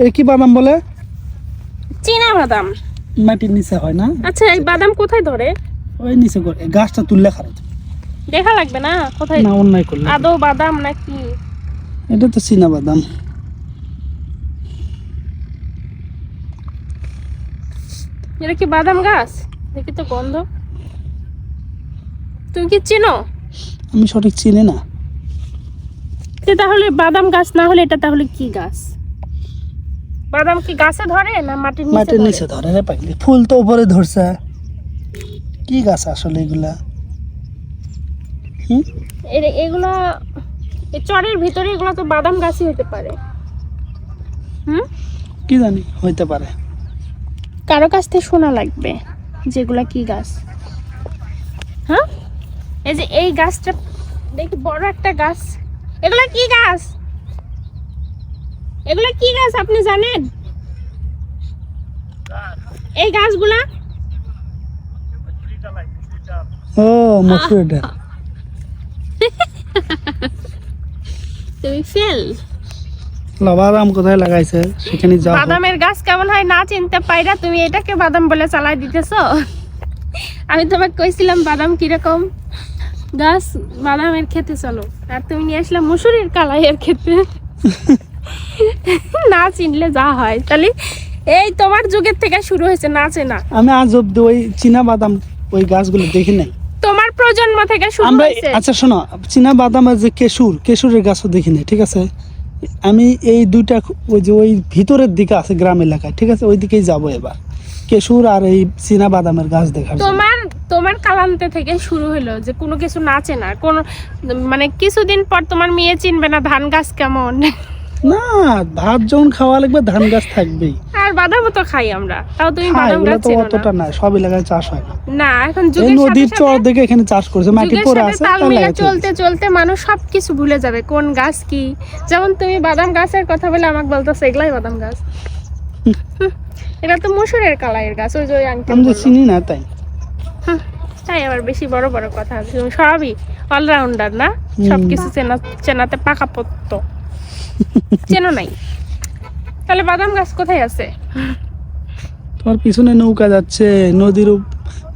এর কি বাদাম বলে? চীনা বাদাম। মাটির নিচে হয় না? আচ্ছা এই বাদাম কোথায় ধরে? ওই নিচে করে। গাছটা তুললে খারাপ। দেখা লাগবে না? কোথায়? না অন্যায় করলে। আদৌ বাদাম নাকি? এটা তো চীনা বাদাম। এটা কি বাদাম গাছ? দেখি তো গন্ধ। তুমি কি চেনো? আমি সঠিক চিনি না। এটা তাহলে বাদাম গাছ না হলে এটা তাহলে কি গাছ? বাদাম কি গাছে ধরে না মাটির নিচে মাটির নিচে ধরে রে পাগলি। ফুল তো উপরে ধরছে। কি গাছ আসলে এগুলা? হুম? এর- এগুলা এই চরের ভিতরে এগুলো তো বাদাম গাছই হতে পারে। হুম? কি জানি হইতে পারে। কারও কাছ থেকে শোনা লাগবে যেগুলা কি গাছ। হ্যাঁ? এই যে এই গাছটা দেখি বড় একটা গাছ। এগুলা কি গাছ? এগুলা কি গাছ আপনি জানেন? এই গাছগুলা? ও মসুর ডাল তুমি ফেল। বাদাম কোথায় লাগাইছে? সেখানে যাও। বাদামের গাছ কেমন হয় না চিনতে পাইরা তুমি এটাকে বাদাম বলে চালাই দিতেছো। আমি তোমাকে কইছিলাম বাদাম কীরকম? গাছ বাদামের খেতে চলো। আর তুমি নিয়ে আসলে মুসুরির কালাইয়ের খেতে না চিনলে যা হয়। তাহলে এই তোমার যুগের থেকে শুরু হয়েছে না চেনা। আমি আজ অব্দি ওই চীনা বাদাম ওই গাছগুলো দেখি নাই। তোমার প্রজন্ম থেকে শুরু আমরা হয়েছে। আচ্ছা শোনো চীনা বাদামের যে কেশুর কেশুরের গাছও দেখি নাই ঠিক আছে? আমি এই দুইটা ওই যে ওই ভিতরের দিকে আছে গ্রাম এলাকায় ঠিক আছে? ওই দিকেই যাব এবার। কেশুর আর এই চীনা বাদামের গাছ দেখার তোমার তোমার কালান্তে থেকে শুরু হলো যে কোনো কিছু না চেনা কোন মানে কিছুদিন পর তোমার মেয়ে চিনবে না ধান গাছ কেমন। না ভাত যখন খাওয়া লাগবে ধান গাছ থাকবেই। আর বাদামও তো খাই আমরা। তাও তুমি বাদাম গাছ তো অতটা না সব এলাকায় চাষ হয় না। না এখন যুগের নদীর চর দেখে এখানে চাষ করছে মাটি পড়ে আছে তাল তাই মিলা চলতে চলতে মানুষ সবকিছু ভুলে যাবে কোন গাছ কি? যেমন তুমি বাদাম গাছের কথা বলে আমাকে বলতেছো এগুলাই বাদাম গাছ। এটা তো মুসুরের কালাইয়ের গাছ ওই যে আংটি আমি তো চিনি না তাই। তাই আবার বেশি বড় বড় কথা তুমি সবই অলরাউন্ডার না। সবকিছু চেনা চেনাতে পাকা পত্ত। চেনো নাই। তাহলে বাদাম গাছ কোথায় আছে? তোমার পিছনে নৌকা যাচ্ছে নদীর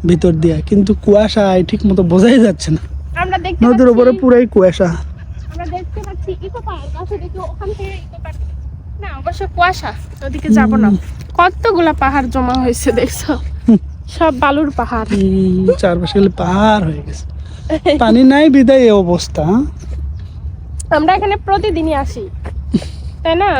ভিতর দিয়ে কিন্তু কুয়াশায় ঠিক মতো বোঝাই যাচ্ছে না। আমরা দেখতে নদীর উপরে পুরাই কুয়াশা। আমরা দেখতে পাচ্ছি ইকো পার্ক আছে দেখি ওখান থেকে ইকো পার্ক। না অবশ্য কুয়াশা ওদিকে যাব না। কতগুলা পাহাড় জমা হয়েছে দেখছ? সব বালুর পাহাড়। চারপাশে পাহাড় হয়ে গেছে। পানি নাই বিদায় এই অবস্থা হ্যাঁ? আমরা এখানে প্রতিদিনই আসি তাই না?